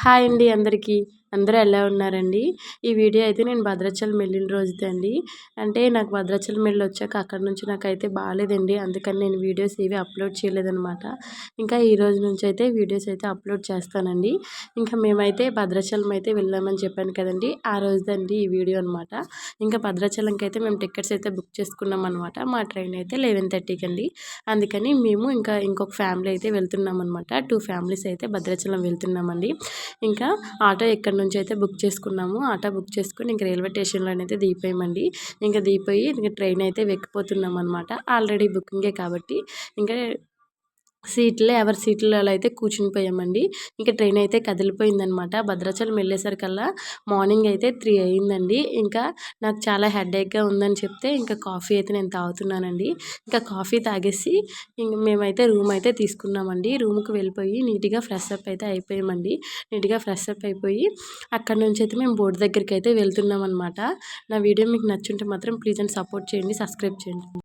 Hi అండి అందరికీ. అందరూ ఎలా ఉన్నారండి? ఈ వీడియో అయితే నేను భద్రాచలం వెళ్ళిన రోజుదే అండి. అంటే నాకు భద్రాచలం వెళ్ళి వచ్చాక అక్కడ నుంచి నాకైతే బాగాలేదండి అందుకని నేను వీడియోస్ ఏవి అప్లోడ్ చేయలేదనమాట ఇంకా ఈ రోజు నుంచి అయితే వీడియోస్ అయితే అప్లోడ్ చేస్తానండి. ఇంకా మేమైతే భద్రాచలం అయితే వెళ్ళామని చెప్పాను కదండి. ఆ రోజుదండి ఈ వీడియో అనమాట ఇంకా భద్రాచలంకి అయితే మేము టికెట్స్ అయితే బుక్ చేసుకున్నాం అనమాట మా ట్రైన్ అయితే లెవెన్ థర్టీకి అండి. అందుకని మేము ఇంకా ఇంకొక ఫ్యామిలీ అయితే వెళ్తున్నాం అనమాట టూ ఫ్యామిలీస్ అయితే భద్రాచలం వెళ్తున్నామండి. ఇంకా ఆటో ఎక్కడ నుంచి అయితే బుక్ చేసుకున్నాము. ఆటో బుక్ చేసుకుని ఇంక రైల్వే స్టేషన్లో అయితే దిగిపోయామండి. ఇంకా దిగిపోయి ఇంకా ట్రైన్ అయితే వెక్కిపోతున్నాం అనమాట ఆల్రెడీ బుకింగే కాబట్టి ఇంకా సీట్లో ఎవరి సీట్లలో అయితే కూర్చుని పోయామండి ఇంకా ట్రైన్ అయితే కదిలిపోయిందనమాట. భద్రాచలం వెళ్ళేసరికల్లా మార్నింగ్ అయితే త్రీ అయ్యిందండి ఇంకా నాకు చాలా హెడేక్గా ఉందని చెప్తే ఇంకా కాఫీ అయితే నేను తాగుతున్నానండి. ఇంకా కాఫీ తాగేసి ఇంక మేమైతే రూమ్ అయితే తీసుకున్నామండి. రూమ్కి వెళ్ళిపోయి నీట్గా ఫ్రెష్ అప్ అయితే అయిపోయామండి. నీట్గా ఫ్రెష్ అప్ అయిపోయి అక్కడ నుంచి అయితే మేము బోర్డు దగ్గరికి అయితే వెళ్తున్నాం అనమాట నా వీడియో మీకు నచ్చుంటే మాత్రం ప్లీజ్ అండ్ సపోర్ట్ చేయండి. సబ్స్క్రైబ్ చేయండి.